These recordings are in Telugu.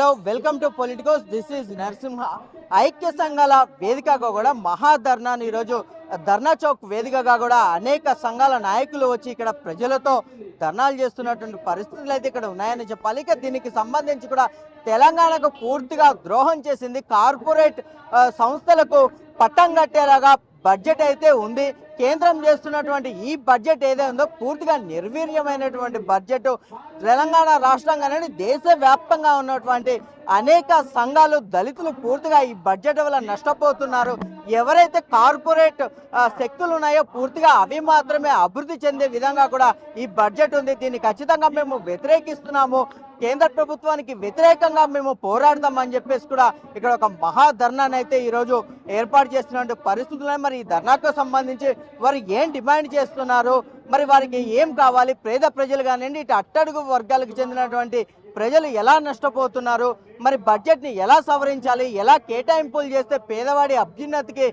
Hello welcome to politicos. This is Narasimha. ఐక్య సంఘాల వేదికగా కూడా మహాధర్నాను ఈరోజు ధర్నా చౌక్ వేదికగా కూడా అనేక సంఘాల నాయకులు వచ్చి ఇక్కడ ప్రజలతో ధర్నాలు చేస్తున్నటువంటి పరిస్థితులు అయితే ఇక్కడ ఉన్నాయని చెప్పాలి. ఇక దీనికి సంబంధించి కూడా తెలంగాణకు పూర్తిగా ద్రోహం చేసింది కార్పొరేట్ సంస్థలకు పట్టం కట్టేలాగా బడ్జెట్ అయితే ఉంది. కేంద్రం చేస్తున్నటువంటి ఈ బడ్జెట్ ఏదైతే ఉందో పూర్తిగా నిర్వీర్యమైనటువంటి బడ్జెట్ తెలంగాణ రాష్ట్రంగానే దేశవ్యాప్తంగా ఉన్నటువంటి అనేక సంఘాలు దళితులు పూర్తిగా ఈ బడ్జెట్ వల్ల నష్టపోతున్నారు. ఎవరైతే కార్పొరేట్ శక్తులు ఉన్నాయో పూర్తిగా అవి మాత్రమే అభివృద్ధి చెందే విధంగా కూడా ఈ బడ్జెట్ ఉంది. దీన్ని ఖచ్చితంగా మేము వ్యతిరేకిస్తున్నాము. కేంద్ర ప్రభుత్వానికి వ్యతిరేకంగా మేము పోరాడదామని చెప్పేసి కూడా ఇక్కడ ఒక మహాధర్నాన్ని అయితే ఈరోజు ఏర్పాటు చేస్తున్న పరిస్థితులు మరి ఈ ధర్నాకు సంబంధించి వారు ఏం డిమాండ్ చేస్తున్నారు? మరి వారికి ఏం కావాలి? పేద ప్రజలు కానివ్వండి ఇటు అట్టడుగు వర్గాలకు చెందినటువంటి ప్రజలు ఎలా నష్టపోతున్నారు? మరి బడ్జెట్ని ఎలా సవరించాలి? ఎలా కేటాయింపులు చేస్తే పేదవాడి అభ్యున్నతికి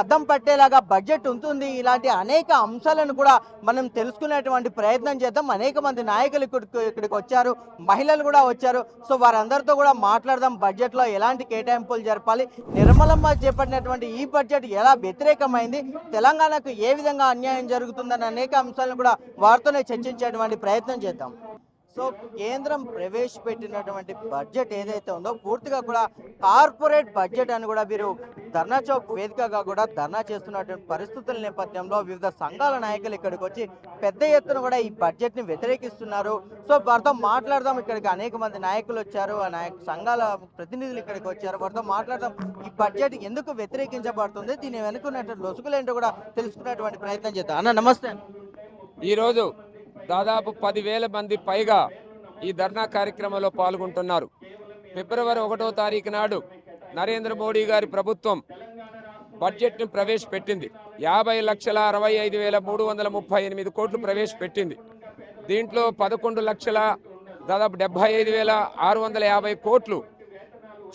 అద్దం పట్టేలాగా బడ్జెట్ ఉంటుంది? ఇలాంటి అనేక అంశాలను కూడా మనం తెలుసుకునేటువంటి ప్రయత్నం చేద్దాం. అనేక మంది నాయకులు ఇక్కడికి ఇక్కడికి వచ్చారు. మహిళలు కూడా వచ్చారు. సో వారందరితో కూడా మాట్లాడదాం. బడ్జెట్లో ఎలాంటి కేటాయింపులు జరపాలి? నిర్మలమ్మ చేపట్టినటువంటి ఈ బడ్జెట్ ఎలా వ్యతిరేకమైంది? తెలంగాణకు ఏ విధంగా అన్యాయం జరుగుతుందని అనేక అంశాలను కూడా వారితోనే చర్చించేటువంటి ప్రయత్నం చేద్దాం. సో కేంద్రం ప్రవేశపెట్టినటువంటి బడ్జెట్ ఏదైతే ఉందో పూర్తిగా కూడా కార్పొరేట్ బడ్జెట్ అని కూడా వీరు ధర్నా చౌక్ వేదికగా కూడా ధర్నా చేస్తున్నటువంటి పరిస్థితుల నేపథ్యంలో వివిధ సంఘాల నాయకులు ఇక్కడికి వచ్చి పెద్ద ఎత్తున కూడా ఈ బడ్జెట్ని వ్యతిరేకిస్తున్నారు. సో వారితో మాట్లాడదాం. ఇక్కడికి అనేక మంది నాయకులు వచ్చారు. ఆ నాయక సంఘాల ప్రతినిధులు ఇక్కడికి వచ్చారు. వారితో మాట్లాడదాం. ఈ బడ్జెట్ ఎందుకు వ్యతిరేకించబడుతుంది? దీని వెనుకున్నటువంటి లొసుగులేంటో కూడా తెలుసుకునేటువంటి ప్రయత్నం చేద్దాం. అన్న నమస్తే. ఈరోజు దాదాపు పదివేల మంది పైగా ఈ ధర్నా కార్యక్రమంలో పాల్గొంటున్నారు. ఫిబ్రవరి ఒకటో తారీఖు నాడు నరేంద్ర మోడీ గారి ప్రభుత్వం బడ్జెట్ను ప్రవేశపెట్టింది. యాభై లక్షల అరవై ఐదు వేల మూడు వందల ముప్పై ఎనిమిది కోట్లు ప్రవేశపెట్టింది. దీంట్లో పదకొండు లక్షల దాదాపు డెబ్బై ఐదు వేల ఆరు వందల యాభై కోట్లు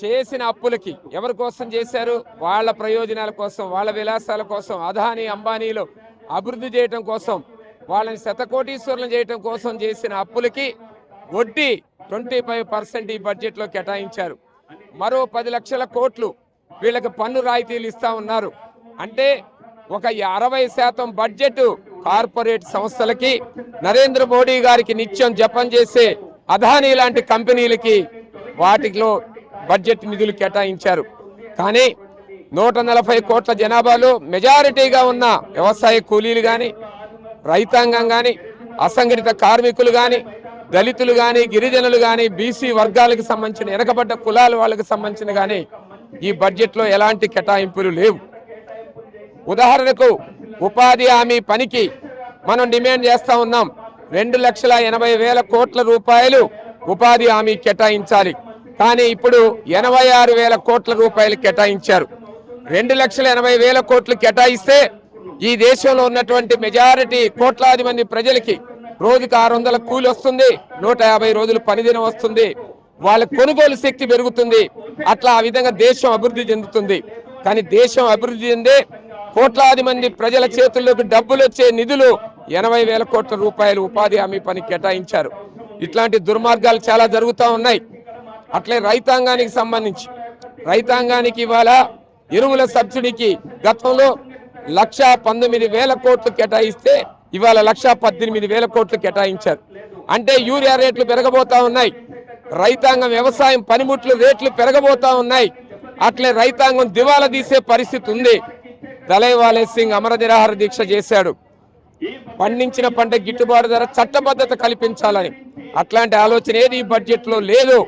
చేసిన అప్పులకి ఎవరి కోసం చేశారు? వాళ్ళ ప్రయోజనాల కోసం వాళ్ళ విలాసాల కోసం అదానీ అంబానీలు అభివృద్ధి చేయటం కోసం వాళ్ళని శతకోటీశ్వరులను చేయటం కోసం చేసిన అప్పులకి వడ్డీ ట్వంటీ ఫైవ్ పర్సెంట్ ఈ బడ్జెట్లో కేటాయించారు. మరో పది లక్షల కోట్లు వీళ్ళకి పన్ను రాయితీలు ఇస్తా ఉన్నారు. అంటే ఒక అరవై శాతం బడ్జెట్ కార్పొరేట్ సంస్థలకి నరేంద్ర మోడీ గారికి నిత్యం జపం చేసే అదానీ లాంటి కంపెనీలకి వాటిలో బడ్జెట్ నిధులు కేటాయించారు. కానీ నూట నలభై కోట్ల జనాభాలో మెజారిటీగా ఉన్న వ్యవసాయ కూలీలు కానీ రైతాంగం కానీ అసంఘటిత కార్మికులు కానీ దళితులు కానీ గిరిజనులు కానీ బీసీ వర్గాలకు సంబంధించిన వెనకబడ్డ కులాల వాళ్ళకి సంబంధించిన కానీ ఈ బడ్జెట్లో ఎలాంటి కేటాయింపులు లేవు. ఉదాహరణకు ఉపాధి హామీ పనికి మనం డిమాండ్ చేస్తూ ఉన్నాం. రెండు లక్షల ఎనభై వేల కోట్ల రూపాయలు ఉపాధి హామీ కేటాయించాలి. కానీ ఇప్పుడు ఎనభై ఆరు వేల కోట్ల రూపాయలు కేటాయించారు. రెండు లక్షల ఎనభై వేల కోట్లు కేటాయిస్తే ఈ దేశంలో ఉన్నటువంటి మెజారిటీ కోట్లాది మంది ప్రజలకి రోజుకు ఆరు వందల కూలి వస్తుంది నూట యాభై రోజులు పనిదినం వస్తుంది వాళ్ళ కొనుగోలు శక్తి పెరుగుతుంది అట్లా ఆ విధంగా దేశం అభివృద్ధి చెందుతుంది. కానీ దేశం అభివృద్ధి చెందే కోట్లాది మంది ప్రజల చేతుల్లోకి డబ్బులు వచ్చే నిధులు ఎనభై వేల కోట్ల రూపాయలు ఉపాధి హామీ పని కేటాయించారు. ఇట్లాంటి దుర్మార్గాలు చాలా జరుగుతూ ఉన్నాయి. అట్లే రైతాంగానికి సంబంధించి రైతాంగానికి ఇవాళ ఎరువుల సబ్సిడీకి గతంలో లక్ష పంతొమ్మిది వేల కోట్లు కేటాయిస్తే ఇవాళ లక్ష పద్దెనిమిది వేల కోట్లు కేటాయించారు. అంటే యూరియా రేట్లు పెరగబోతా ఉన్నాయి. రైతాంగం వ్యవసాయం పనిముట్లు రేట్లు పెరగబోతా ఉన్నాయి. అట్లే రైతాంగం దివాలా తీసే పరిస్థితి ఉంది. దలైవాలే సింగ్ అమర నిరాహార దీక్ష చేశాడు. పండించిన పంట గిట్టుబాటు ధర చట్టబద్ధత కల్పించాలని. అట్లాంటి ఆలోచన ఏది? ఈ బడ్జెట్లో లేదు.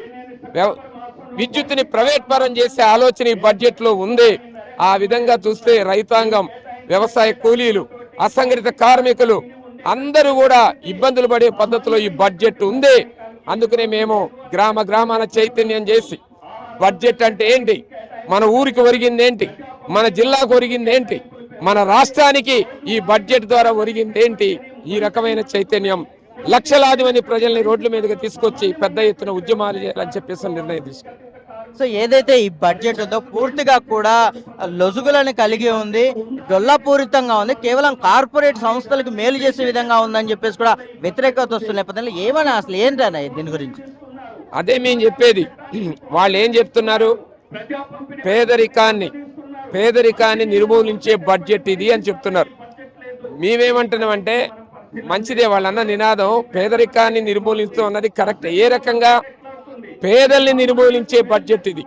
వ్యవ- ప్రైవేట్ పరం చేసే ఆలోచన ఈ బడ్జెట్లో ఉంది. ఆ విధంగా చూస్తే రైతాంగం వ్యవసాయ కూలీలు అసంఘటిత కార్మికులు అందరూ కూడా ఇబ్బందులు పడే పద్ధతిలో ఈ బడ్జెట్ ఉంది. అందుకనే మేము గ్రామ గ్రామాన చైతన్యం చేసి బడ్జెట్ అంటే ఏంటి? మన ఊరికి ఒరిగింది ఏంటి? మన జిల్లాకు ఒరిగింది ఏంటి? మన రాష్ట్రానికి ఈ బడ్జెట్ ద్వారా ఒరిగింది ఏంటి? ఈ రకమైన చైతన్యం లక్షలాది మంది ప్రజల్ని రోడ్ల మీదకి తీసుకొచ్చి పెద్ద ఎత్తున ఉద్యమాలు చేయాలని చెప్పేసి నిర్ణయం తీసుకున్నాం. సో ఏదైతే ఈ బడ్జెట్ ఉందో పూర్తిగా కూడా లొసుగులను కలిగి ఉంది డొల్లపూరితంగా ఉంది కేవలం కార్పొరేట్ సంస్థలకు మేలు చేసే విధంగా ఉందని చెప్పేసి కూడా వ్యతిరేకత వస్తున్న నేపథ్యంలో ఏమన్నా అసలు ఏంటన్నా దీని గురించి? అదే మేము చెప్పేది. వాళ్ళు ఏం చెప్తున్నారు? పేదరికాన్ని పేదరికాన్ని నిర్మూలించే బడ్జెట్ ఇది అని చెప్తున్నారు. మేమేమంటున్నామంటే మంచిదే వాళ్ళన్న నినాదం పేదరికాన్ని నిర్మూలిస్తూ ఉన్నది కరెక్ట్. ఏ రకంగా పేదల్ని నిర్మూలించే బడ్జెట్ ఇది.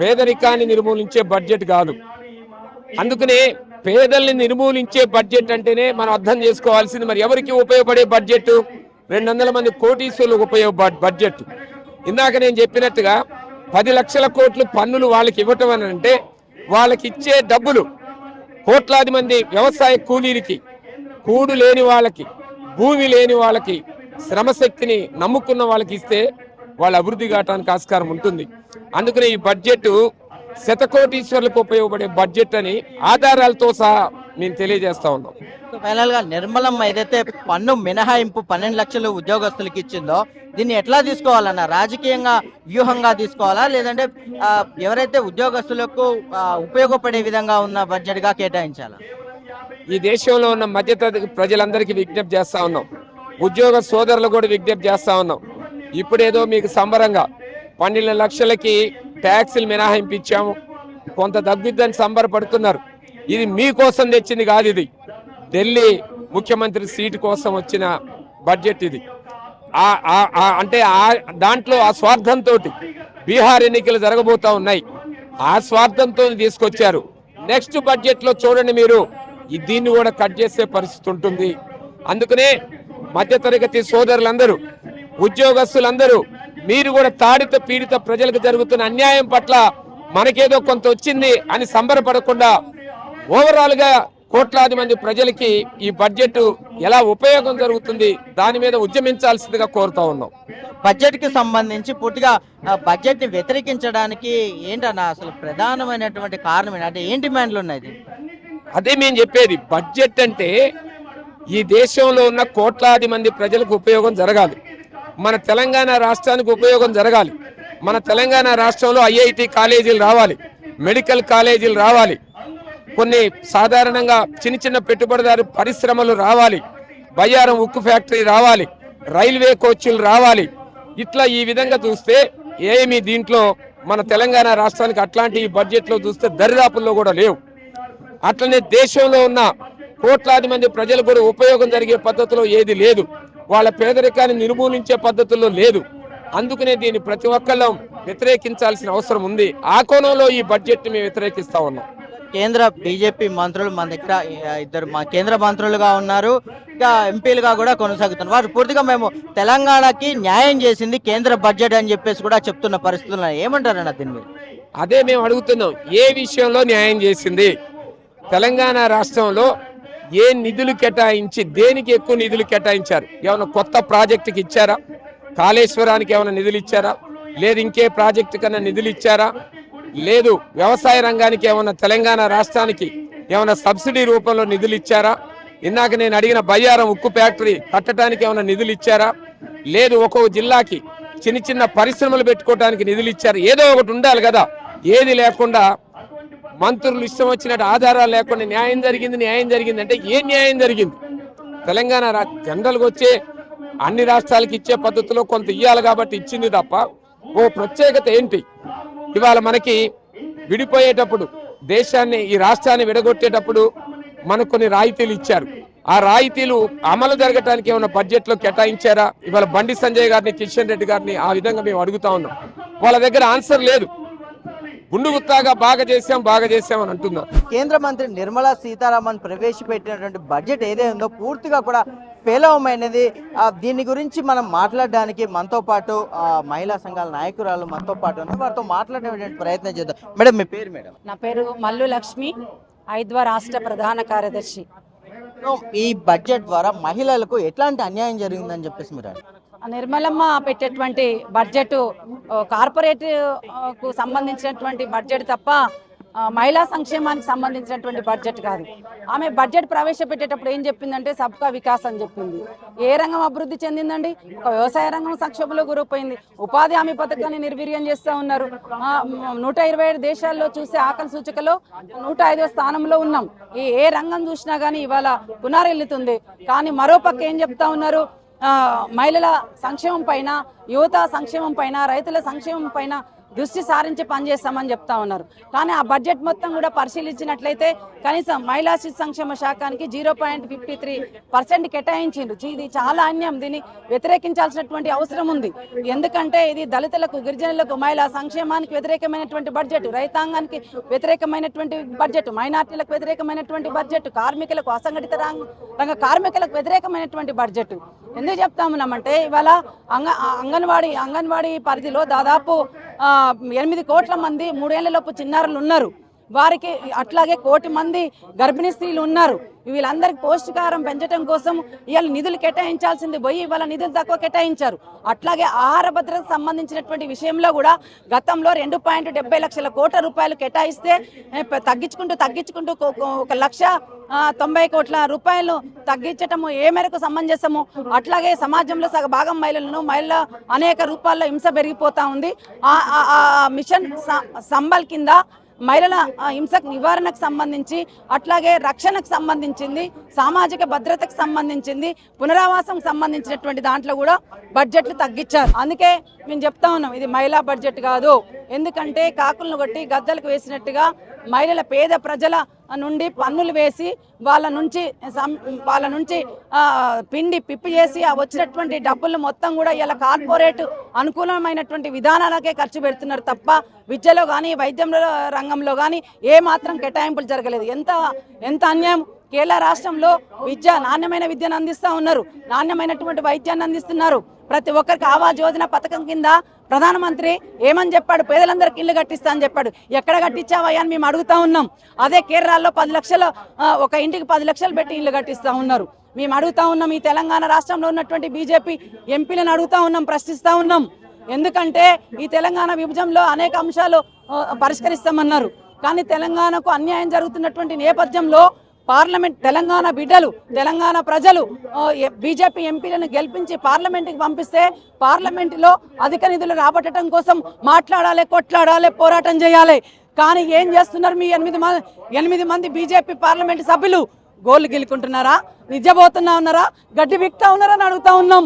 పేదరికాన్ని నిర్మూలించే బడ్జెట్ కాదు. అందుకనే పేదల్ని నిర్మూలించే బడ్జెట్ అంటేనే మనం అర్థం చేసుకోవాల్సింది మరి ఎవరికి ఉపయోగపడే బడ్జెట్ రెండు వందల మంది కోటీశ్వరులకు ఉపయోగ బడ్జెట్ ఇందాక నేను చెప్పినట్టుగా పది లక్షల కోట్లు పన్నులు వాళ్ళకి ఇవ్వటం అని అంటే వాళ్ళకి ఇచ్చే డబ్బులు కోట్లాది మంది వ్యవసాయ కూలీలకి కూడు లేని వాళ్ళకి భూమి లేని వాళ్ళకి శ్రమశక్తిని నమ్ముకున్న వాళ్ళకి ఇస్తే వాళ్ళ అభివృద్ధి కావడానికి ఆస్కారం ఉంటుంది. అందుకనే ఈ బడ్జెట్ శతకోటీశ్వర్లకు ఉపయోగపడే బడ్జెట్ అని ఆధారాలతో సహా మేము తెలియజేస్తా ఉన్నాం. ఫైనల్గా నిర్మలమ్మ ఏదైతే పన్ను మినహాయింపు పన్నెండు లక్షలు ఉద్యోగస్తులకు ఇచ్చిందో దీన్ని ఎట్లా తీసుకోవాలన్న? రాజకీయంగా వ్యూహంగా తీసుకోవాలా? లేదంటే ఎవరైతే ఉద్యోగస్తులకు ఉపయోగపడే విధంగా ఉన్న బడ్జెట్గా కేటాయించాలా? ఈ దేశంలో ఉన్న మధ్యతరగతి ప్రజలందరికీ విజ్ఞప్తి చేస్తా ఉన్నాం. ఉద్యోగ సోదరులు కూడా విజ్ఞప్తి చేస్తా ఉన్నాం. ఇప్పుడేదో మీకు సంబరంగా పన్నెండు లక్షలకి ట్యాక్సులు మినహాయింపు ఇచ్చాము కొంత తగ్గుద్దని సంబరపడుతున్నారు. ఇది మీకోసం తెచ్చింది కాదు ఇది. ఢిల్లీ ముఖ్యమంత్రి సీటు కోసం వచ్చిన బడ్జెట్ ఇది. అంటే ఆ దాంట్లో ఆ స్వార్థంతో బీహార్ ఎన్నికలు జరగబోతా ఉన్నాయి. ఆ స్వార్థంతో తీసుకొచ్చారు. నెక్స్ట్ బడ్జెట్లో చూడండి మీరు. దీన్ని కూడా కట్ చేసే పరిస్థితి ఉంటుంది. అందుకనే మధ్యతరగతి సోదరులందరూ ఉద్యోగస్తులందరూ మీరు కూడా తాడిత పీడిత ప్రజలకు జరుగుతున్న అన్యాయం పట్ల మనకేదో కొంత వచ్చింది అని సంబరపడకుండా ఓవరాల్గా కోట్లాది మంది ప్రజలకి ఈ బడ్జెట్ ఎలా ఉపయోగం జరుగుతుంది దాని మీద ఉద్యమించాల్సిందిగా కోరుతా ఉన్నాం బడ్జెట్కి సంబంధించి పూర్తిగా బడ్జెట్ని వ్యతిరేకించడానికి ఏంటన్న అసలు ప్రధానమైనటువంటి కారణం ఏంటి? అంటే ఏం డిమాండ్లు ఉన్నాయి? అదే మేము చెప్పేది బడ్జెట్ అంటే ఈ దేశంలో ఉన్న కోట్లాది మంది ప్రజలకు ఉపయోగం జరగాలి మన తెలంగాణ రాష్ట్రానికి ఉపయోగం జరగాలి. మన తెలంగాణ రాష్ట్రంలో ఐఐటి కాలేజీలు రావాలి. మెడికల్ కాలేజీలు రావాలి. కొన్ని సాధారణంగా చిన్న చిన్న పెట్టుబడిదారు పరిశ్రమలు రావాలి. బయ్యారం ఉక్కు ఫ్యాక్టరీ రావాలి. రైల్వే కోచ్లు రావాలి. ఇట్లా ఈ విధంగా చూస్తే ఏమి దీంట్లో మన తెలంగాణ రాష్ట్రానికి అట్లాంటి ఈ బడ్జెట్లో చూస్తే దరిదాపుల్లో కూడా లేవు. అట్లనే దేశంలో ఉన్న కోట్లాది మంది ప్రజలు కూడా ఉపయోగం జరిగే పద్ధతిలో ఏది లేదు. వాళ్ళ పేదరికాన్ని నిర్మూలించే పద్ధతుల్లో లేదు. అందుకనే దీన్ని ప్రతి ఒక్కళ్ళం వ్యతిరేకించాల్సిన అవసరం ఉంది. ఆ కోణంలో ఈ బడ్జెట్ మేము వ్యతిరేకిస్తా ఉన్నాం. కేంద్ర బీజేపీ మంత్రులు మన దగ్గర ఇద్దరు మా కేంద్ర మంత్రులుగా ఉన్నారు. ఇంకా ఎంపీలుగా కూడా కొనసాగుతున్నారు. వారు పూర్తిగా మేము తెలంగాణకి న్యాయం చేసింది కేంద్ర బడ్జెట్ అని చెప్పేసి కూడా చెప్తున్న పరిస్థితులు. ఏమంటారన్న దీని మీద? అదే మేము అడుగుతున్నాం. ఏ విషయంలో న్యాయం చేసింది? తెలంగాణ రాష్ట్రంలో ఏ నిధులు కేటాయించి దేనికి ఎక్కువ నిధులు కేటాయించారు? ఏమైనా కొత్త ప్రాజెక్టుకి ఇచ్చారా? కాళేశ్వరానికి ఏమైనా నిధులు ఇచ్చారా? లేదు ఇంకే ప్రాజెక్టు కన్నా నిధులు ఇచ్చారా? లేదు వ్యవసాయ రంగానికి ఏమైనా తెలంగాణ రాష్ట్రానికి ఏమైనా సబ్సిడీ రూపంలో నిధులు ఇచ్చారా? ఇందాక నేను అడిగిన బయ్యారం ఉక్కు ఫ్యాక్టరీ కట్టడానికి ఏమైనా నిధులు ఇచ్చారా? లేదు ఒక్కొక్క జిల్లాకి చిన్న చిన్న పరిశ్రమలు పెట్టుకోవడానికి నిధులు ఇచ్చారు. ఏదో ఒకటి ఉండాలి కదా. ఏది లేకుండా మంత్రులు ఇష్టం వచ్చినట్టు ఆధారాలు లేకుండా న్యాయం జరిగింది న్యాయం జరిగింది అంటే ఏ న్యాయం జరిగింది? తెలంగాణ జనరల్గా వచ్చే అన్ని రాష్ట్రాలకి ఇచ్చే పద్ధతిలో కొంత ఇవ్వాలి కాబట్టి ఇచ్చింది తప్ప ఓ ప్రత్యేకత ఏంటి? ఇవాళ మనకి విడిపోయేటప్పుడు దేశాన్ని ఈ రాష్ట్రాన్ని విడగొట్టేటప్పుడు మనకు కొన్ని రాయితీలు ఇచ్చారు. ఆ రాయితీలు అమలు జరగటానికి ఏమైనా బడ్జెట్లో కేటాయించారా? ఇవాళ బండి సంజయ్ గారిని కిషన్ రెడ్డి గారిని ఆ విధంగా మేము అడుగుతా ఉన్నాం. వాళ్ళ దగ్గర ఆన్సర్ లేదు. గుండు గుత్తాగా బాగా చేశాం బాగా చేశాం అని అంటున్నారు కేంద్ర మంత్రి నిర్మలా సీతారామన్ ప్రవేశపెట్టినటువంటి బడ్జెట్ ఏదైతే ఉందో పూర్తిగా కూడా పేలవమైనది ఆ, దీని గురించి మనం మాట్లాడడానికి మనతో పాటు మహిళా సంఘాల నాయకురాలు మనతో పాటు ఉన్నారు. వారితో మాట్లాడేటువంటి ప్రయత్నం చేద్దాం. మేడం మీ పేరు మేడం? నా పేరు మల్లు లక్ష్మి ఐద్వ రాష్ట్ర ప్రధాన కార్యదర్శి. సో, ఈ బడ్జెట్ ద్వారా మహిళలకు ఎట్లాంటి అన్యాయం జరిగిందని చెప్పేసి మీరు? నిర్మలమ్మ పెట్టేటువంటి బడ్జెట్ కార్పొరేట్కు సంబంధించినటువంటి బడ్జెట్ తప్ప మహిళా సంక్షేమానికి సంబంధించినటువంటి బడ్జెట్ కాదు. ఆమె బడ్జెట్ ప్రవేశపెట్టేటప్పుడు ఏం చెప్పిందంటే సబ్కా వికాస్ అని చెప్పింది. ఏ రంగం అభివృద్ధి చెందిందండి? ఒక వ్యవసాయ రంగం సంక్షోభంలో గురైపోయింది. ఉపాధి హామీ పథకాన్ని నిర్వీర్యం చేస్తూ ఉన్నారు. నూట ఇరవై దేశాల్లో చూసే ఆకలి సూచికలో నూట స్థానంలో ఉన్నాం. ఈ ఏ రంగం చూసినా కానీ ఇవాళ పునారెల్లుతుంది. కానీ మరో పక్క ఏం చెప్తా ఉన్నారు? మహిళల సంక్షేమం పైన యువత సంక్షేమం పైన రైతుల సంక్షేమం పైన దృష్టి సారించి పనిచేస్తామని చెప్తా ఉన్నారు. కానీ ఆ బడ్జెట్ మొత్తం కూడా పరిశీలించినట్లయితే కనీసం మహిళా శిశు సంక్షేమ శాఖానికి zero point fifty three percent కేటాయించిండ్రు. ఇది చాలా అన్యాయం. దీన్ని వ్యతిరేకించాల్సినటువంటి అవసరం ఉంది. ఎందుకంటే ఇది దళితులకు గిరిజనులకు మహిళా సంక్షేమానికి వ్యతిరేకమైనటువంటి బడ్జెట్ రైతాంగానికి వ్యతిరేకమైనటువంటి బడ్జెట్ మైనార్టీలకు వ్యతిరేకమైనటువంటి బడ్జెట్ కార్మికులకు అసంఘటిత రంగ రంగ కార్మికులకు వ్యతిరేకమైనటువంటి బడ్జెట్. ఎందుకు చెప్తా ఉన్నామంటే ఇవాళ అంగ అంగన్వాడీ అంగన్వాడీ పరిధిలో దాదాపు ఎనిమిది కోట్ల మంది మూడేళ్ళలోపు చిన్నారులు ఉన్నారు. వారికి అట్లాగే కోటి మంది గర్భిణీ స్త్రీలు ఉన్నారు. వీళ్ళందరికీ పౌష్టికాహారం పెంచడం కోసం ఇవాళ నిధులు కేటాయించాల్సింది పోయి ఇవాళ నిధులు తక్కువ కేటాయించారు. అట్లాగే ఆహార భద్రతకు సంబంధించినటువంటి విషయంలో కూడా గతంలో రెండు పాయింట్ డెబ్బై లక్షల కోట్ల రూపాయలు కేటాయిస్తే తగ్గించుకుంటూ తగ్గించుకుంటూ ఒక లక్ష తొంభై కోట్ల రూపాయలు తగ్గించటము ఏ మేరకు సమంజసము? అట్లాగే సమాజంలో సగ భాగం మహిళలను మహిళల అనేక రూపాల్లో హింస పెరిగిపోతా ఉంది. ఆ ఆ- ఆ మిషన్ సంబల్ కింద మహిళల ఆ, హింసకు నివారణకు సంబంధించి అట్లాగే రక్షణకు సంబంధించింది సామాజిక భద్రతకు సంబంధించింది పునరావాసం సంబంధించినటువంటి దాంట్లో కూడా బడ్జెట్లు తగ్గించారు. అందుకే మేము చెప్తా ఉన్నాం ఇది మహిళా బడ్జెట్ కాదు. ఎందుకంటే కాకులను కొట్టి గద్దలకు వేసినట్టుగా మహిళల పేద ప్రజల నుండి పన్నులు వేసి వాళ్ళ నుంచి సం- వాళ్ళ నుంచి పిండి పిప్పి చేసి వచ్చినటువంటి డబ్బులు మొత్తం కూడా ఇలా కార్పొరేట్ అనుకూలమైనటువంటి విధానాలకే ఖర్చు పెడుతున్నారు తప్ప విద్యలో కానీ వైద్యంలో రంగంలో కానీ ఏ మాత్రం కేటాయింపులు జరగలేదు. ఎంత ఎంత అన్యాయం. కేరళ రాష్ట్రంలో విద్య నాణ్యమైన విద్యను అందిస్తూ ఉన్నారు. నాణ్యమైనటువంటి వైద్యాన్ని అందిస్తున్నారు. ప్రతి ఒక్కరికి ఆవాజ్ యోజన పథకం కింద ప్రధానమంత్రి ఏమని చెప్పాడు? పేదలందరికీ ఇల్లు కట్టిస్తా అని చెప్పాడు. ఎక్కడ కట్టించావయ్యా అని మేము అడుగుతా ఉన్నాం. అదే కేరళలో పది లక్షలు ఒక ఇంటికి పది లక్షలు పెట్టి ఇల్లు కట్టిస్తా ఉన్నారు. మేము అడుగుతా ఉన్నాం ఈ తెలంగాణ రాష్ట్రంలో ఉన్నటువంటి బీజేపీ ఎంపీలను అడుగుతా ఉన్నాం ప్రశ్నిస్తా ఉన్నాం. ఎందుకంటే ఈ తెలంగాణ విభజనలో అనేక అంశాలు పరిష్కరిస్తామన్నారు. కానీ తెలంగాణకు అన్యాయం జరుగుతున్నటువంటి నేపథ్యంలో పార్లమెంట్ తెలంగాణ బిడ్డలు తెలంగాణ ప్రజలు బీజేపీ ఎంపీలను గెలిపించి పార్లమెంట్కి పంపిస్తే పార్లమెంటులో అధిక నిధులు రాబట్టడం కోసం మాట్లాడాలి కొట్లాడాలి పోరాటం చేయాలి. కానీ ఏం చేస్తున్నారు మీ ఎనిమిది మంది ఎనిమిది మంది బీజేపీ పార్లమెంట్ సభ్యులు? గోళ్ళు గెలుకుంటున్నారా? నిజబోతున్నా ఉన్నారా? గడ్డి బిక్తా ఉన్నారా అని అడుగుతా ఉన్నాం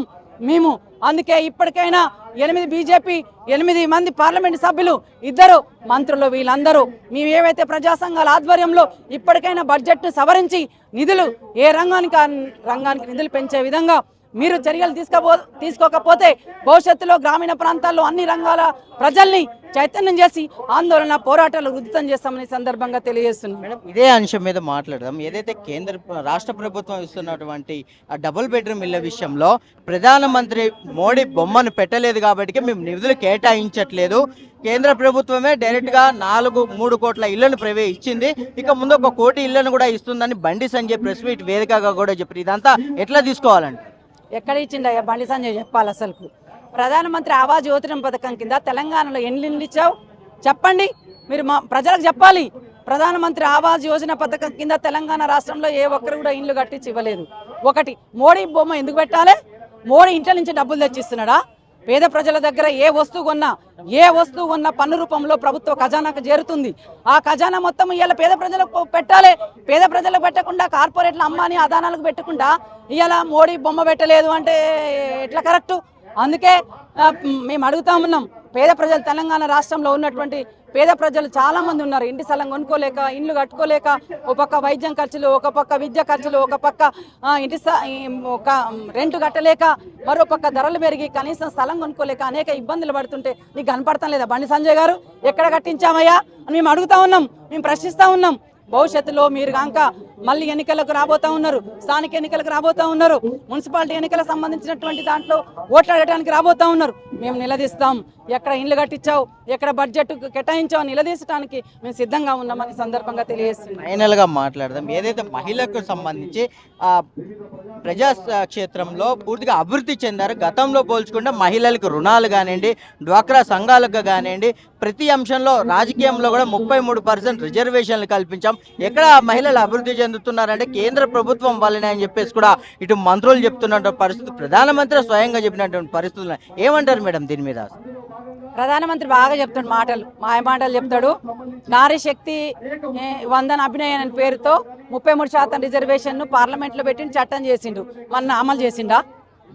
మేము. అందుకే ఇప్పటికైనా ఎనిమిది బీజేపీ ఎనిమిది మంది పార్లమెంట్ సభ్యులు ఇద్దరు మంత్రులు వీళ్ళందరూ మేము ఏవైతే ప్రజా సంఘాల ఆధ్వర్యంలో ఇప్పటికైనా బడ్జెట్ను సవరించి నిధులు ఏ రంగానికి ఆ రంగానికి నిధులు పెంచే విధంగా మీరు చర్యలు తీసుకోబో తీసుకోకపోతే భవిష్యత్తులో గ్రామీణ ప్రాంతాల్లో అన్ని రంగాల ప్రజల్ని చైతన్యం చేసి ఆందోళన పోరాటాలు ఉద్దితం చేస్తామని సందర్భంగా తెలియజేస్తున్నాం. మేడం ఇదే అంశం మీద మాట్లాడదాం. ఏదైతే కేంద్ర రాష్ట్ర ప్రభుత్వం ఇస్తున్నటువంటి ఆ డబుల్ బెడ్రూమ్ ఇళ్ళ విషయంలో ప్రధానమంత్రి మోడీ బొమ్మను పెట్టలేదు కాబట్టి మేము నిధులు కేటాయించట్లేదు. కేంద్ర ప్రభుత్వమే డైరెక్ట్గా నాలుగు మూడు కోట్ల ఇళ్ళను ప్రవే ఇచ్చింది ఇక ముందు ఒక కోటి ఇళ్ళను కూడా ఇస్తుందని బండి సంజయ్ ప్రెస్ మీట్ వేదికగా కూడా చెప్పారు. ఇదంతా ఎట్లా తీసుకోవాలండి ఎక్కడ ఇచ్చిండయ్యా? బండి సంజయ్ చెప్పాలి అసలుకు. ప్రధానమంత్రి ఆవాజ్ యోజన పథకం కింద తెలంగాణలో ఎన్ని ఇచ్చావు? చెప్పండి. మీరు మా ప్రజలకు చెప్పాలి. ప్రధానమంత్రి ఆవాజ్ యోజన పథకం కింద తెలంగాణ రాష్ట్రంలో ఏ ఒక్కరు కూడా ఇల్లు కట్టించి ఇవ్వలేదు. ఒకటి మోడీ బొమ్మ ఎందుకు పెట్టాలి? మోడీ ఇంట్లో నుంచి డబ్బులు తెచ్చిస్తున్నాడా? పేద ప్రజల దగ్గర ఏ వస్తువు కొన్నా ఏ వస్తువు కొన్నా పన్ను రూపంలో ప్రభుత్వ ఖజానాకు చేరుతుంది. ఆ ఖజానా మొత్తం ఇవాళ పేద ప్రజలకు పెట్టాలి. పేద ప్రజలకు పెట్టకుండా కార్పొరేట్ల అమ్మాని అదానాలకు పెట్టకుండా ఇవాళ మోడీ బొమ్మ పెట్టలేదు అంటే ఎట్లా కరెక్టు? అందుకే మేము అడుగుతా ఉన్నాం. పేద ప్రజలు తెలంగాణ రాష్ట్రంలో ఉన్నటువంటి పేద ప్రజలు చాలా మంది ఉన్నారు. ఇంటి స్థలం కొనుక్కోలేక ఇండ్లు కట్టుకోలేక ఒక పక్క వైద్యం ఖర్చులు ఒక పక్క విద్య ఖర్చులు ఒక పక్క ఇంటి ఒక రెంట్ కట్టలేక మరో పక్క ధరలు పెరిగి కనీసం స్థలం కొనుక్కోలేక అనేక ఇబ్బందులు పడుతుంటే నీకు కనపడతాం లేదా? బండి సంజయ్ గారు ఎక్కడ కట్టించామయ్యా? అని మేము అడుగుతా ఉన్నాం. మేము ప్రశ్నిస్తా ఉన్నాం. భవిష్యత్తులో మీరు కాక మళ్ళీ ఎన్నికలకు రాబోతా ఉన్నారు స్థానిక ఎన్నికలకు రాబోతా ఉన్నారు మున్సిపాలిటీ ఎన్నికలకు సంబంధించినటువంటి దాంట్లో ఓట్లాడటానికి రాబోతా ఉన్నారు. మేము నిలదీస్తాం. ఎక్కడ ఇండ్లు కట్టించావు ఎక్కడ బడ్జెట్ కేటాయించావు నిలదీసడానికి మేము సిద్ధంగా ఉన్నామని సందర్భంగా తెలియజేస్తున్నాం. ఫైనల్గా మాట్లాడదాం. ఏదైతే మహిళలకు సంబంధించి ప్రజా క్షేత్రంలో పూర్తిగా అభివృద్ధి చెందారు గతంలో పోల్చుకుంటే మహిళలకు రుణాలు కానివ్వండి డ్వాక్రా సంఘాలకు కానివ్వండి ప్రతి అంశంలో రాజకీయంలో కూడా ముప్పై మూడు పర్సెంట్ రిజర్వేషన్లు కల్పించాం. ఎక్కడ మహిళలు అభివృద్ధి చెందుతున్నారంటే కేంద్ర ప్రభుత్వం వల్లనే అని చెప్పేసి కూడా ఇటు మంత్రులు చెప్తున్నటువంటి పరిస్థితి ప్రధానమంత్రి స్వయంగా చెప్పినటువంటి పరిస్థితులు ఏమంటారు మేడం దీని మీద? ప్రధానమంత్రి బాగా చెప్తాడు మాటలు మాయ మాటలు చెప్తాడు. నారీ శక్తి వందన అభినయన్ అనే పేరుతో ముప్పై మూడు శాతం రిజర్వేషన్ను పార్లమెంట్లో పెట్టి చట్టం చేసిండు మన అమలు చేసిండా?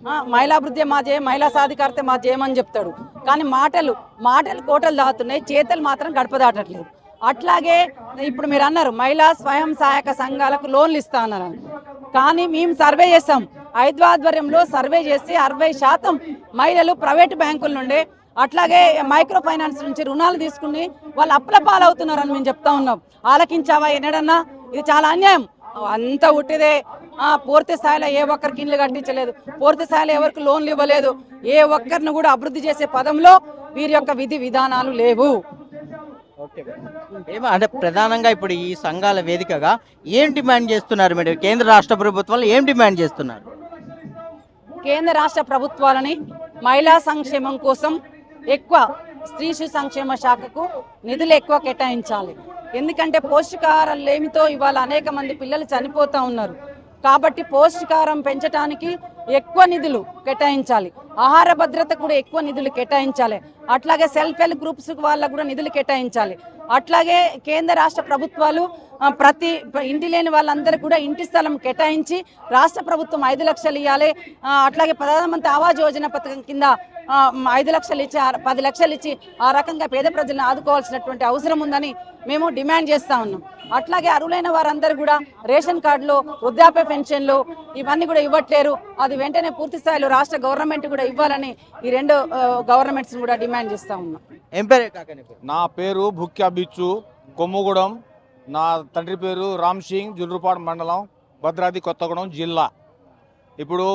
ఆ, మహిళాభివృద్ధి మా చేయ మహిళా సాధికారత మా చేయమని చెప్తాడు. కానీ మాటలు మాటలు కోటలు దాతున్నాయి చేతలు మాత్రం గడప దాటట్లేదు. అట్లాగే ఇప్పుడు మీరు అన్నారు మహిళా స్వయం సహాయక సంఘాలకు లోన్లు ఇస్తా అన్నారు. కానీ మేము సర్వే చేసాం ఐదు ఆధ్వర్యంలో సర్వే చేసి అరవై శాతం మహిళలు ప్రైవేట్ బ్యాంకుల నుండి అట్లాగే మైక్రో ఫైనాన్స్ నుంచి రుణాలు తీసుకుని వాళ్ళు అప్పుల పాలవుతున్నారని మేము చెప్తా ఉన్నాం. ఆలకించావా ఎన్నడన్నా? ఇది చాలా అన్యాయం. అంత ఉట్టిదే. పూర్తి స్థాయిలో ఏ ఒక్కరికి ఇల్లు కట్టించలేదు. పూర్తి స్థాయిలో ఎవరికి లోన్లు ఇవ్వలేదు. ఏ ఒక్కరిని కూడా అభివృద్ధి చేసే పదంలో వీరి యొక్క విధి విధానాలు లేవు. ఏమో అంటే ప్రధానంగా ఇప్పుడు ఈ సంఘాల వేదికగా ఏం డిమాండ్ చేస్తున్నారు మీరు కేంద్ర రాష్ట్ర ప్రభుత్వాలు ఏం డిమాండ్ చేస్తున్నారు? కేంద్ర రాష్ట్ర ప్రభుత్వాలని మహిళా సంక్షేమం కోసం ఎక్కువ స్త్రీ శిశు సంక్షేమ శాఖకు నిధులు ఎక్కువ కేటాయించాలి. ఎందుకంటే పోషకాహారాలు లేమితో ఇవాళ అనేక మంది పిల్లలు చనిపోతూ ఉన్నారు. కాబట్టి పౌష్టికారం పెంచడానికి ఎక్కువ నిధులు కేటాయించాలి. ఆహార భద్రత కూడా ఎక్కువ నిధులు కేటాయించాలి. అట్లాగే సెల్ఫ్ హెల్ప్ గ్రూప్స్ వాళ్ళకు కూడా నిధులు కేటాయించాలి. అట్లాగే కేంద్ర రాష్ట్ర ప్రభుత్వాలు ప్రతి ఇంటి లేని వాళ్ళందరూ కూడా ఇంటి స్థలం కేటాయించి రాష్ట్ర ప్రభుత్వం ఐదు లక్షలు ఇవ్వాలి అట్లాగే ప్రధానమంత్రి ఆవాస్ యోజన పథకం కింద ఐదు లక్షలు ఇచ్చి ఆ- పది లక్షలు ఇచ్చి ఆ రకంగా పేద ప్రజలను ఆదుకోవాల్సినటువంటి అవసరం ఉందని మేము డిమాండ్ చేస్తా ఉన్నాం. అట్లాగే అర్హులైన వారందరూ కూడా రేషన్ కార్డులు వృద్ధాప్య పెన్షన్లు ఇవన్నీ కూడా ఇవ్వట్లేరు. అది వెంటనే పూర్తి స్థాయిలో రాష్ట్ర గవర్నమెంట్ కూడా ఇవ్వాలని ఈ రెండు గవర్నమెంట్స్ కూడా డిమాండ్ చేస్తా ఉన్నాం. ఏం పేరు నా పేరు భుక్యా బిచ్చు కొమ్ముగూడెం. నా తండ్రి పేరు రామ్ సింగ్ జుల్రుపాడు మండలం భద్రాద్రి కొత్తగూడెం జిల్లా. ఇప్పుడు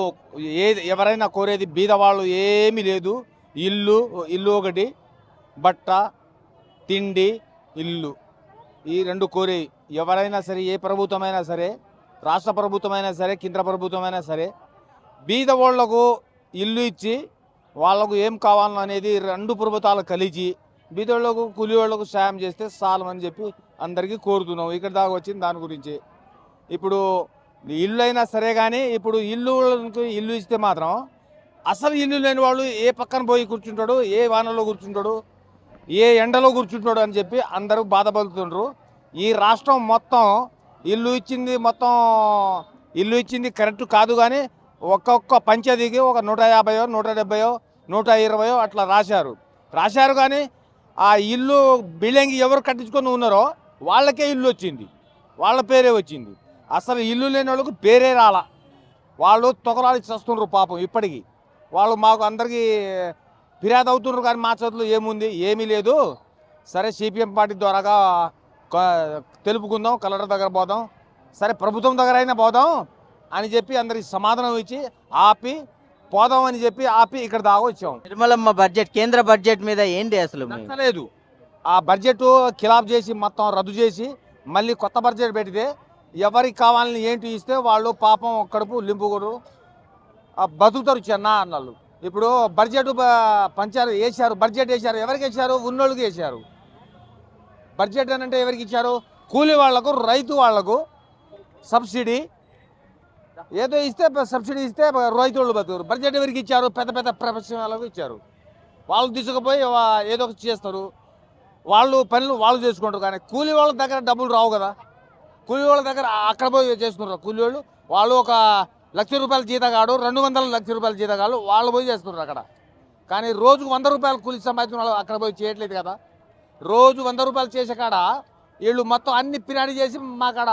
ఏ ఎవరైనా కోరేది బీదవాళ్ళు ఏమీ లేదు. ఇల్లు ఇల్లు ఒకటి బట్ట తిండి ఇల్లు. ఈ రెండు కోరే. ఎవరైనా సరే ఏ ప్రభుత్వమైనా సరే రాష్ట్ర ప్రభుత్వమైనా సరే కేంద్ర ప్రభుత్వమైనా సరే బీద వాళ్ళకు ఇల్లు ఇచ్చి వాళ్ళకు ఏం కావాలో అనేది రెండు ప్రభుత్వాలు కలిసి బీదోళ్ళకు కూలి వాళ్ళకు సాయం చేస్తే చాలమని చెప్పి అందరికీ కోరుతున్నాం ఇక్కడ దాకా వచ్చింది దాని గురించి. ఇప్పుడు ఇల్లు అయినా సరే కానీ ఇప్పుడు ఇల్లు ఇల్లు ఇస్తే మాత్రం అసలు ఇల్లు లేని వాళ్ళు ఏ పక్కన పోయి కూర్చుంటాడు ఏ వానలో కూర్చుంటాడు ఏ ఎండలో కూర్చుంటాడు అని చెప్పి అందరూ బాధపడుతుండ్రు. ఈ రాష్ట్రం మొత్తం ఇల్లు ఇచ్చింది మొత్తం ఇల్లు ఇచ్చింది కరెక్ట్ కాదు కానీ ఒక్కొక్క పంచాయతీకి ఒక నూట యాభైయో నూట డెబ్బయో నూట ఇరవయో అట్లా రాశారు. రాశారు కానీ ఆ ఇల్లు బిల్డింగ్ ఎవరు కట్టించుకొని ఉన్నారో వాళ్ళకే ఇల్లు వచ్చింది. వాళ్ళ పేరే వచ్చింది. అసలు ఇల్లు లేని వాళ్ళకు పేరే రాలా. వాళ్ళు తొకరాలు చేస్తున్నారు పాపం ఇప్పటికీ. వాళ్ళు మాకు అందరికీ ఫిర్యాదు అవుతున్నారు కానీ మా చేతిలో ఏముంది ఏమీ లేదు. సరే సిపిఎం పార్టీ ద్వారాగా తెలుపుకుందాం కలెక్టర్ దగ్గర పోదాం. సరే ప్రభుత్వం దగ్గర అయినా పోదాం అని చెప్పి అందరికి సమాధానం ఇచ్చి ఆపి పోదాం అని చెప్పి ఆపి ఇక్కడ దాకా వచ్చాం. నిర్మలమ్మ బడ్జెట్ కేంద్ర బడ్జెట్ మీద ఏంటి అసలు నచ్చలేదు. ఆ బడ్జెట్ ఖిలాఫ్ చేసి మొత్తం రద్దు చేసి మళ్ళీ కొత్త బడ్జెట్ పెడితే ఎవరికి కావాలని ఏంటి ఇస్తే వాళ్ళు పాపం కడుపు లింపుగురు బతుకుతారు చిన్న అన్నాళ్ళు ఇప్పుడు బడ్జెట్ పంచారు వేశారు బడ్జెట్ వేశారు ఎవరికి వేశారు? ఉన్నోళ్ళకి వేశారు. బడ్జెట్ అని అంటే ఎవరికి ఇచ్చారు? కూలి వాళ్ళకు రైతు వాళ్ళకు సబ్సిడీ. ఏదో ఇస్తే సబ్సిడీ ఇస్తే రైతు వాళ్ళు బతుకురు బడ్జెట్ ఎవరికి ఇచ్చారు? పెద్ద పెద్ద ప్రొఫెషనల్కు ఇచ్చారు. వాళ్ళు తీసుకుపోయి ఏదో ఒకటి చేస్తారు. వాళ్ళు పనులు వాళ్ళు చేసుకుంటారు. కానీ కూలి వాళ్ళ దగ్గర డబ్బులు రావు కదా. కూలి వాళ్ళ దగ్గర అక్కడ పోయి చేస్తున్నారు. కూలి వాళ్ళు వాళ్ళు ఒక లక్ష రూపాయల జీతగాడు రెండు వందల లక్ష రూపాయల జీతగాడు వాళ్ళు పోయి చేస్తున్నారు అక్కడ. కానీ రోజుకు వంద రూపాయలు కూలి సంపాదించిన వాళ్ళు అక్కడ పోయి చేయట్లేదు కదా. రోజు వంద రూపాయలు చేసే కాడ వీళ్ళు మొత్తం అన్ని పినాడి చేసి మా కాడ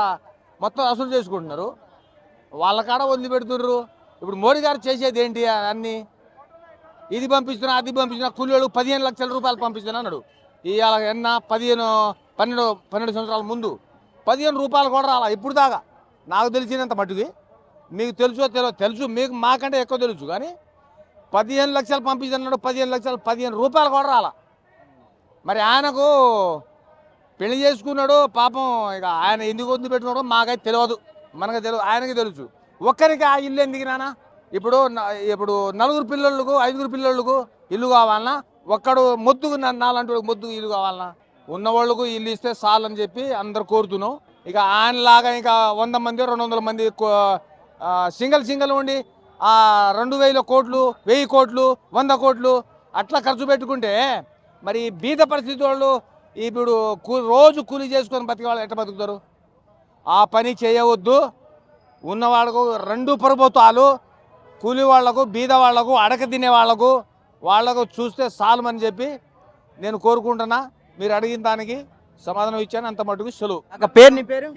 మొత్తం అసలు చేసుకుంటున్నారు. వాళ్ళ కాడ వదిలిపెడుతున్నారు ఇప్పుడు మోడీ గారు చేసేది ఏంటి అన్నీ? ఇది పంపిస్తున్నా అది పంపిస్తున్నా కూలీలకు పదిహేను లక్షల రూపాయలు పంపిస్తున్నా అన్నాడు. ఇవాళ ఎన్న? పదిహేను పన్నెండు పన్నెండు సంవత్సరాల ముందు పదిహేను రూపాయలు కూడా రాలా. ఇప్పుడు దాకా నాకు తెలిసినంత మట్టుకి. మీకు తెలుసో తెలియదు తెలుసు మీకు మాకంటే ఎక్కువ తెలుసు. కానీ పదిహేను లక్షలు పంపిస్తున్నాడు పదిహేను లక్షలు పదిహేను రూపాయలు కూడా రాలా. మరి ఆయనకు పెళ్ళి చేసుకున్నాడు పాపం ఇక ఆయన ఎందుకు వద్దు పెట్టుకున్నాడో మాకైతే తెలియదు. మనకు తెలియదు ఆయనకి తెలుసు. ఒక్కరికి ఆ ఇల్లు ఎందుకు నానా ఇప్పుడు ఇప్పుడు నలుగురు పిల్లలకు ఐదుగురు పిల్లలకు ఇల్లు కావాలన్నా ఒక్కడు మొద్దుకు నా- వాడికి మొద్దుకు ఇల్లు కావాలన్నా ఉన్నవాళ్ళకు ఇల్లు ఇస్తే చాలని చెప్పి అందరు కోరుతున్నాం. ఇక ఆయనలాగా ఇక వంద మంది రెండు వందల మంది కో- సింగిల్ సింగిల్ ఉండి ఆ రెండు వేల కోట్లు వెయ్యి కోట్లు వంద కోట్లు అట్లా ఖర్చు పెట్టుకుంటే మరి బీద పరిస్థితి వాళ్ళు ఇప్పుడు కూ- రోజు కూలీ చేసుకొని బతికే వాళ్ళు ఎట్లా బతుకుతారు? ఆ పని చేయవద్దు. ఉన్నవాళ్ళకు రెండు ప్రభుత్వాలు కూలి వాళ్ళకు బీద వాళ్ళకు అడక తినే వాళ్ళకు వాళ్ళకు చూస్తే చాలమని చెప్పి నేను కోరుకుంటున్నా. మీరు అడిగిన దానికి సమాధానం ఇచ్చాను అంత మటుకు సెలవు. పేరు నీ పేరు?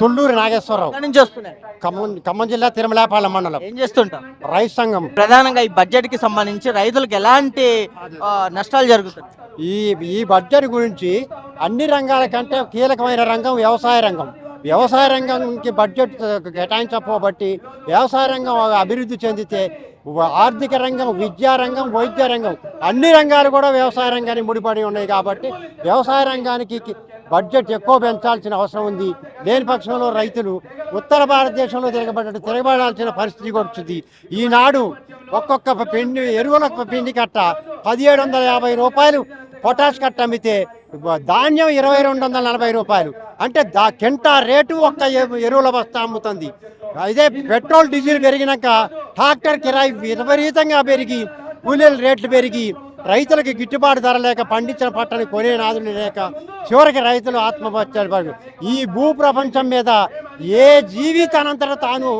తుళ్ళూరు నాగేశ్వరరావు. ఎక్కడి నుంచి వస్తున్నాయి ఖమ్మం ఖమ్మం జిల్లా తిరుమలాపాలెం మండలం. ఏం చేస్తుంటాం రైతు సంఘం. ప్రధానంగా ఈ బడ్జెట్కి సంబంధించి రైతులకు ఎలాంటి ఆ, నష్టాలు జరుగుతాయి ఈ ఈ బడ్జెట్ గురించి అన్ని రంగాల కంటే కీలకమైన రంగం వ్యవసాయ రంగం. వ్యవసాయ రంగంకి బడ్జెట్ కేటాయించకపోబట్టి వ్యవసాయ రంగం అభివృద్ధి చెందితే ఆర్థిక రంగం విద్యా రంగం వైద్య రంగం అన్ని రంగాలు కూడా వ్యవసాయ రంగానికి ముడిపడి ఉన్నాయి కాబట్టి వ్యవసాయ రంగానికి బడ్జెట్ ఎక్కువ పెంచాల్సిన అవసరం ఉంది. లేని పక్షంలో రైతులు ఉత్తర భారతదేశంలో తిరగబడ్డట్టు తిరగబడాల్సిన పరిస్థితి వచ్చింది. ఈనాడు ఒక్కొక్క పిండి ఎరువుల పిండి కట్ట పదిహేడు వందల యాభై రూపాయలు పొటాష్ కట్ట అమ్మితే ధాన్యం ఇరవై రెండు వందల నలభై రూపాయలు. అంటే దా కింటా రేటు ఒక్క ఎరువుల బస్తా అమ్ముతుంది. అదే పెట్రోల్ డీజిల్ పెరిగినాక ట్రాక్టర్ కిరాయి విపరీతంగా పెరిగి కూలీల రేట్లు పెరిగి రైతులకు గిట్టుబాటు ధర లేక పండించిన పంటని కొనే నాదులు లేక చివరికి రైతులు ఆత్మహత్యలు ఈ భూ ప్రపంచం మీద ఏ జీవి తనంతట తాను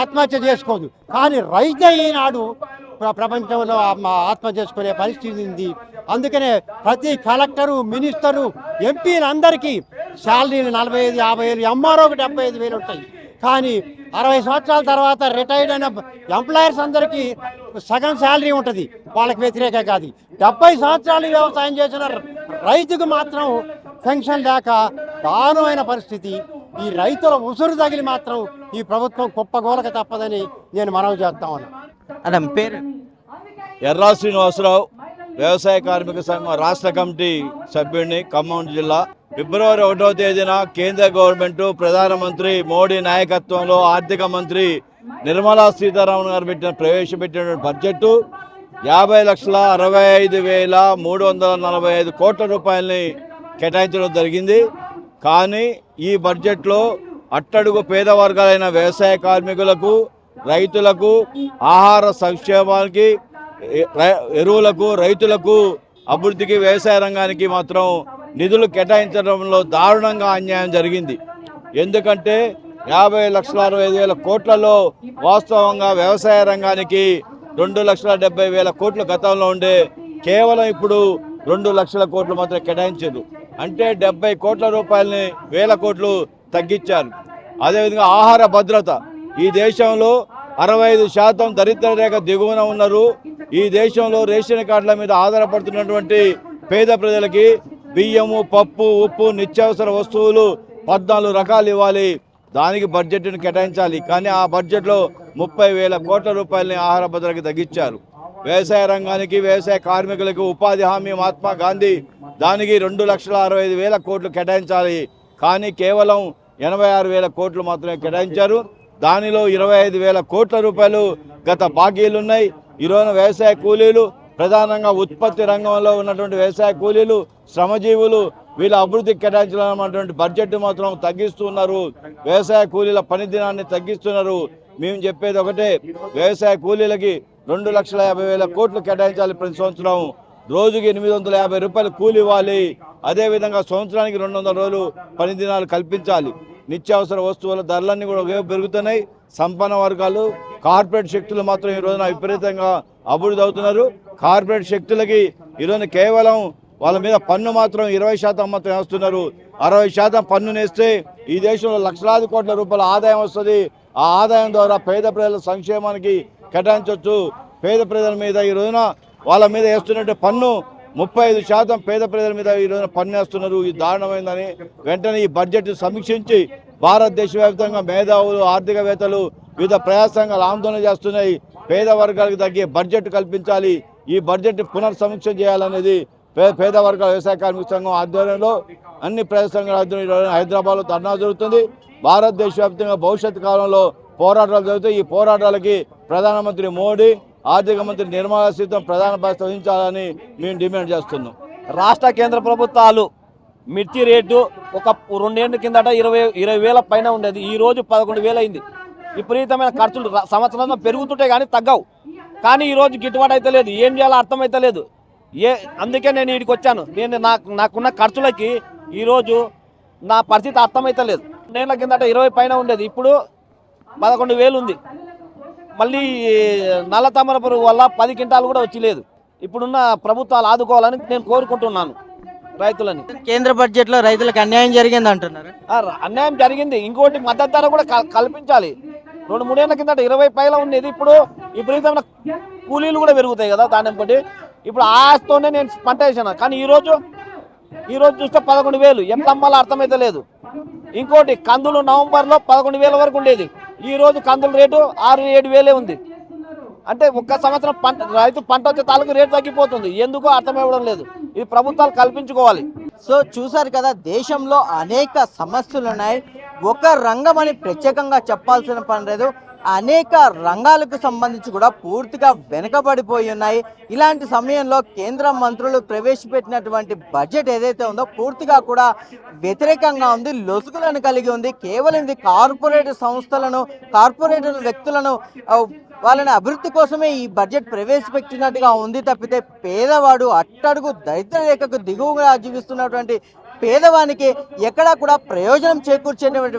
ఆత్మహత్య చేసుకోదు. కానీ రైతే ఈనాడు ప్రపంచంలో ఆత్మ- ఆత్మహత్య చేసుకునే పరిస్థితి ఉంది. అందుకనే ప్రతి కలెక్టరు మినిస్టరు ఎంపీలందరికీ శాలరీలు నలభై ఐదు యాభై వేలు ఎంఆర్ఓకి డెబ్బై ఐదు వేలు ఉంటాయి. కానీ అరవై సంవత్సరాల తర్వాత రిటైర్డ్ అయిన ఎంప్లాయర్స్ అందరికీ సగం శాలరీ ఉంటుంది. వాళ్ళకి వ్యతిరేకం కాదు. డెబ్బై సంవత్సరాలు వ్యవసాయం చేసిన రైతుకు మాత్రం పెన్షన్ లేక దారుణమైన పరిస్థితి. ఈ రైతుల ఉసురు తగిలి మాత్రం ఈ ప్రభుత్వం కుప్పగోలక తప్పదని నేను మనవి చేస్తా ఉన్నాను అదే పేరు ఎర్రా శ్రీనివాసరావు వ్యవసాయ కార్మిక సంఘం రాష్ట్ర కమిటీ సభ్యుడిని ఖమ్మం జిల్లా. ఫిబ్రవరి ఒకటో తేదీన కేంద్ర గవర్నమెంట్ ప్రధానమంత్రి మోడీ నాయకత్వంలో ఆర్థిక మంత్రి నిర్మలా సీతారామన్ గారు పెట్టిన ప్రవేశపెట్టిన బడ్జెట్ యాభై లక్షల అరవై ఐదు వేల మూడు వందల నలభై ఐదు కోట్ల రూపాయలని కేటాయించడం జరిగింది. కానీ ఈ బడ్జెట్లో అట్టడుగు పేద వర్గాలైన వ్యవసాయ కార్మికులకు రైతులకు ఆహార సంక్షేమానికి ఎరువులకు రైతులకు అభివృద్ధికి వ్యవసాయ రంగానికి మాత్రం నిధులు కేటాయించడంలో దారుణంగా అన్యాయం జరిగింది. ఎందుకంటే యాభై లక్షల అరవై ఐదు వేల కోట్లలో వాస్తవంగా వ్యవసాయ రంగానికి రెండు లక్షల డెబ్బై వేల కోట్లు గతంలో ఉండే కేవలం ఇప్పుడు రెండు లక్షల కోట్లు మాత్రం కేటాయించారు. అంటే డెబ్బై కోట్ల రూపాయలని వేల కోట్లు తగ్గించారు. అదేవిధంగా ఆహార భద్రత ఈ దేశంలో అరవై ఐదు శాతం దరిద్ర రేఖ దిగువన ఉన్నారు. ఈ దేశంలో రేషన్ కార్డుల మీద ఆధారపడుతున్నటువంటి పేద ప్రజలకి బియ్యము పప్పు ఉప్పు నిత్యావసర వస్తువులు పద్నాలుగు రకాలు ఇవ్వాలి. దానికి బడ్జెట్ను కేటాయించాలి. కానీ ఆ బడ్జెట్లో ముప్పై వేల కోట్ల రూపాయలని ఆహార భద్రతకి తగ్గించారు. వ్యవసాయ రంగానికి వ్యవసాయ కార్మికులకు ఉపాధి హామీ మహాత్మా గాంధీ దానికి రెండు లక్షల అరవై ఐదు వేల కోట్లు కేటాయించాలి. కానీ కేవలం ఎనభై ఆరు వేల కోట్లు మాత్రమే కేటాయించారు. దానిలో ఇరవై ఐదు వేల కోట్ల రూపాయలు గత బాకీలు ఉన్నాయి ఈరోజు వ్యవసాయ కూలీలు ప్రధానంగా ఉత్పత్తి రంగంలో ఉన్నటువంటి వ్యవసాయ కూలీలు శ్రమజీవులు వీళ్ళ అభివృద్ధికి కేటాయించాలన్నటువంటి బడ్జెట్ మాత్రం తగ్గిస్తున్నారు వ్యవసాయ కూలీల పని దినాన్ని తగ్గిస్తున్నారు. మేము చెప్పేది ఒకటే వ్యవసాయ కూలీలకి రెండు లక్షల యాభై వేల కోట్లు కేటాయించాలి ప్రతి సంవత్సరం. రోజుకి ఎనిమిది వందల యాభై రూపాయలు కూలి ఇవ్వాలి. అదేవిధంగా సంవత్సరానికి రెండు వందల రోజులు పని దినాలు కల్పించాలి. నిత్యావసర వస్తువుల ధరలన్నీ కూడా పెరుగుతున్నాయి. సంపన్న వర్గాలు కార్పొరేట్ శక్తులు మాత్రం ఈ రోజున విపరీతంగా అభివృద్ధి అవుతున్నారు. కార్పొరేట్ శక్తులకి ఈరోజు కేవలం వాళ్ళ మీద పన్ను మాత్రం ఇరవై శాతం మాత్రం వేస్తున్నారు. అరవై శాతం పన్ను నేస్తే ఈ దేశంలో లక్షలాది కోట్ల రూపాయల ఆదాయం వస్తుంది. ఆ ఆదాయం ద్వారా పేద ప్రజల సంక్షేమానికి కేటాయించవచ్చు. పేద ప్రజల మీద ఈ రోజున వాళ్ళ మీద వేస్తున్నట్టు పన్ను ముప్పై ఐదు శాతం పేద ప్రజల మీద ఈ రోజున పన్నేస్తున్నారు. ఇది దారుణమైందని వెంటనే ఈ బడ్జెట్ సమీక్షించి భారతదేశ వ్యాప్తంగా మేధావులు ఆర్థికవేత్తలు వివిధ ప్రజా సంఘాలు ఆందోళన చేస్తున్నాయి. పేద వర్గాలకు తగ్గే బడ్జెట్ కల్పించాలి. ఈ బడ్జెట్ పునర్సమీక్ష చేయాలనేది పేద వర్గాల వ్యవసాయ కార్మిక సంఘం ఆధ్వర్యంలో అన్ని ప్రజా సంఘాల ఆధ్వర్యంలో హైదరాబాద్లో ధర్నా జరుగుతుంది. భారతదేశ వ్యాప్తంగా భవిష్యత్ కాలంలో పోరాటాలు జరుగుతాయి. ఈ పోరాటాలకి ప్రధానమంత్రి మోడీ ఆర్థిక మంత్రి నిర్మలా సీతం ప్రధాన బాధ్యత వహించాలని మేము డిమాండ్ చేస్తున్నాం. రాష్ట్ర కేంద్ర ప్రభుత్వాలు మిర్చి రేటు ఒక రెండేళ్ళ కిందట ఇరవై ఇరవై వేల పైన ఉండేది. ఈ రోజు పదకొండు వేలు అయింది. విపరీతమైన ఖర్చులు సంవత్సరంలో పెరుగుతుంటే కానీ తగ్గవు. కానీ ఈరోజు గిట్టుబాటు అయితే లేదు. ఏం చేయాలో అర్థమైతే లేదు. ఏ అందుకే నేను వీడికి వచ్చాను. నేను నాకు నాకున్న ఖర్చులకి ఈరోజు నా పరిస్థితి అర్థమైతే లేదు. రెండేళ్ళ కిందట ఇరవై పైన ఉండేది. ఇప్పుడు పదకొండు వేలు ఉంది. మళ్ళీ నల్ల తామర పురుగు వల్ల పది క్వింటాలు కూడా వచ్చి లేదు ఇప్పుడున్న ప్రభుత్వాలు ఆదుకోవాలని నేను కోరుకుంటున్నాను రైతులని. కేంద్ర బడ్జెట్లో రైతులకు అన్యాయం జరిగింది అంటున్నారు. అన్యాయం జరిగింది. ఇంకోటి మద్దతు ధర కూడా కల్- కల్పించాలి. రెండు మూడేళ్ళ కిందట ఇరవై పైల ఉండేది. ఇప్పుడు విపరీతమైన కూలీలు కూడా పెరుగుతాయి కదా దాన్ని బట్టి ఇప్పుడు ఆ ఆశతోనే నేను పంట వేసాను కానీ ఈరోజు ఈరోజు చూస్తే పదకొండు వేలు. ఎంత అమ్మాలో అర్థమైతే లేదు. ఇంకోటి కందులు నవంబర్లో పదకొండు వేల వరకు ఉండేది. ఈ రోజు కందుల రేటు ఆరు ఏడు వేలే ఉంది. అంటే ఒక్క సంవత్సరం పంట రైతు పంట వచ్చే తాలూకు రేటు తగ్గిపోతుంది. ఎందుకో అర్థమవ్వడం లేదు. ఇది ప్రభుత్వాలు కల్పించుకోవాలి. సో చూసారు కదా దేశంలో అనేక సమస్యలు ఉన్నాయి. ఒక రంగం అని ప్రత్యేకంగా చెప్పాల్సిన పని లేదు. అనేక రంగాలకు సంబంధించి కూడా పూర్తిగా వెనుకబడిపోయి ఉన్నాయి. ఇలాంటి సమయంలో కేంద్ర మంత్రులు ప్రవేశపెట్టినటువంటి బడ్జెట్ ఏదైతే ఉందో పూర్తిగా కూడా వ్యతిరేకంగా ఉంది లొసుగులను కలిగి ఉంది. కేవలం ఇది కార్పొరేట్ సంస్థలను కార్పొరేట్ వ్యక్తులను వాళ్ళని అభివృద్ధి కోసమే ఈ బడ్జెట్ ప్రవేశపెట్టినట్టుగా ఉంది తప్పితే పేదవాడు అట్టడుగు దరిద్ర రేఖకు దిగువగా జీవిస్తున్నటువంటి పేదవానికి ఎక్కడా కూడా ప్రయోజనం చేకూర్చేటువంటి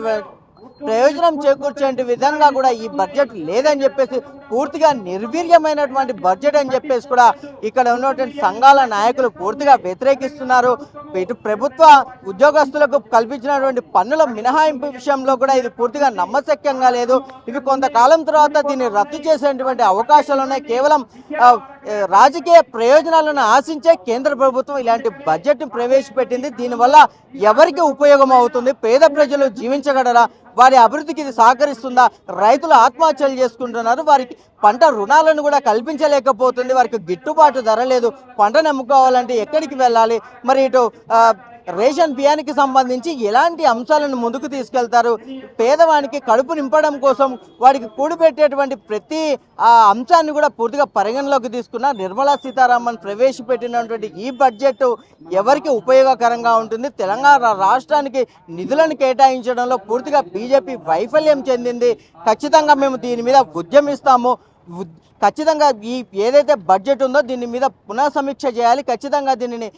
ప్రయోజనం చేకూర్చే విధంగా కూడా ఈ బడ్జెట్ లేదని చెప్పేసి పూర్తిగా నిర్వీర్యమైనటువంటి బడ్జెట్ అని చెప్పేసి కూడా ఇక్కడ ఉన్నటువంటి సంఘాల నాయకులు పూర్తిగా వ్యతిరేకిస్తున్నారు. ఇటు ప్రభుత్వ ఉద్యోగస్తులకు కల్పించినటువంటి పన్నుల మినహాయింపు విషయంలో కూడా ఇది పూర్తిగా నమ్మశక్యంగా లేదు. ఇవి కొంతకాలం తర్వాత దీన్ని రద్దు చేసేటువంటి అవకాశాలు ఉన్నాయి. కేవలం రాజకీయ ప్రయోజనాలను ఆశించే కేంద్ర ప్రభుత్వం ఇలాంటి బడ్జెట్ను ప్రవేశపెట్టింది. దీనివల్ల ఎవరికి ఉపయోగం అవుతుంది? పేద ప్రజలు జీవించగలరా? వారి అభివృద్ధికి ఇది సహకరిస్తుందా? రైతులు ఆత్మహత్యలు చేసుకుంటున్నారు. వారికి పంట రుణాలను కూడా కల్పించలేకపోతుంది. వారికి గిట్టుబాటు ధర లేదు. పంట నమ్ముకోవాలంటే ఎక్కడికి వెళ్ళాలి? మరి ఇటు రేషన్ బియ్యానికి సంబంధించి ఎలాంటి అంశాలను ముందుకు తీసుకెళ్తారు? పేదవానికి కడుపు నింపడం కోసం వాడికి కూడిపెట్టేటువంటి ప్రతి ఆ అంశాన్ని కూడా పూర్తిగా పరిగణలోకి తీసుకున్న నిర్మలా సీతారామన్ ప్రవేశపెట్టినటువంటి ఈ బడ్జెట్ ఎవరికి ఉపయోగకరంగా ఉంటుంది? తెలంగాణ రాష్ట్రానికి నిధులను కేటాయించడంలో పూర్తిగా బీజేపీ వైఫల్యం చెందింది. ఖచ్చితంగా మేము దీని మీద ఉద్యమిస్తాము. ఖచ్చితంగా ఈ ఏదైతే బడ్జెట్ ఉందో దీని మీద పునః సమీక్ష చేయాలి. ఖచ్చితంగా దీనిని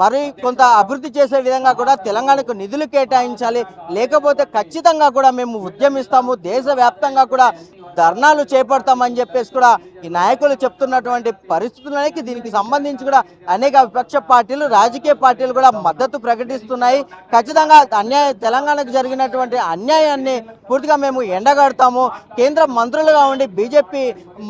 మరి కొంత అభివృద్ధి చేసే విధంగా కూడా తెలంగాణకు నిధులు కేటాయించాలి. లేకపోతే ఖచ్చితంగా కూడా మేము ఉద్యమిస్తాము. దేశవ్యాప్తంగా కూడా ధర్నాలు చేపడతామని చెప్పేసి కూడా ఈ నాయకులు చెప్తున్నటువంటి పరిస్థితులకి దీనికి సంబంధించి కూడా అనేక విపక్ష పార్టీలు రాజకీయ పార్టీలు కూడా మద్దతు ప్రకటిస్తున్నాయి. ఖచ్చితంగా అన్యాయ తెలంగాణకు జరిగినటువంటి అన్యాయాన్ని పూర్తిగా మేము ఎండగడతాము. కేంద్ర మంత్రులుగా ఉండి బీజేపీ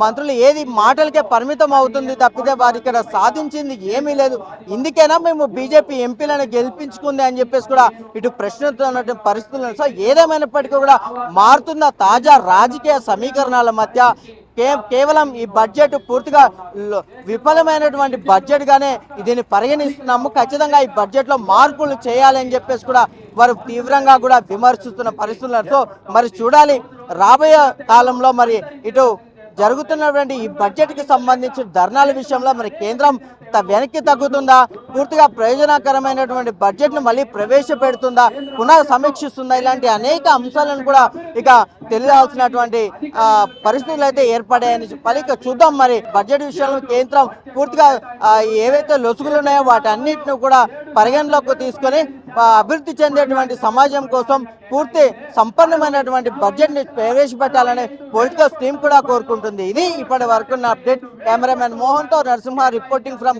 మంత్రులు ఏది మాటలకే పరిమితం అవుతుంది తప్పితే వారు ఇక్కడ సాధించింది ఏమీ లేదు. ఇందుకైనా మేము బీజేపీ ఎంపీలను గెలిపించుకుంది అని చెప్పేసి కూడా ఇటు ప్రశ్నిస్తున్నటువంటి పరిస్థితులు సో ఏదేమైనప్పటికీ కూడా మారుతున్న తాజా రాజకీయ సమీకరణాల మధ్య కే కేవలం ఈ బడ్జెట్ పూర్తిగా విఫలమైనటువంటి బడ్జెట్ గానే దీన్ని పరిగణిస్తున్నాము. ఖచ్చితంగా ఈ బడ్జెట్లో మార్పులు చేయాలని చెప్పేసి కూడా వారు తీవ్రంగా కూడా విమర్శిస్తున్న పరిస్థితులతో మరి చూడాలి రాబోయే కాలంలో మరి ఇటు జరుగుతున్నటువంటి ఈ బడ్జెట్కి సంబంధించిన ధర్నాల విషయంలో మరి కేంద్రం వెనక్కి తగ్గుతుందా? పూర్తిగా ప్రయోజనకరమైనటువంటి బడ్జెట్ను మళ్ళీ ప్రవేశపెడుతుందా? పునః సమీక్షిస్తుందా? ఇలాంటి అనేక అంశాలను కూడా ఇక తెలియాల్సినటువంటి పరిస్థితులు అయితే ఏర్పడాయని చెప్పాలి ఇక చూద్దాం మరి. బడ్జెట్ విషయంలో కేంద్రం పూర్తిగా ఏవైతే లొసుగులు ఉన్నాయో వాటన్నిటిని కూడా పరిగణలోకి తీసుకొని అభివృద్ధి చెందేటువంటి సమాజం కోసం పూర్తి సంపన్నమైనటువంటి బడ్జెట్ని ప్రవేశపెట్టాలని పొలిటికల్ టీం కూడా కోరుకుంటుంది. ఇది ఇప్పటి వరకు update cameraman మోహన్తో Narasimha reporting from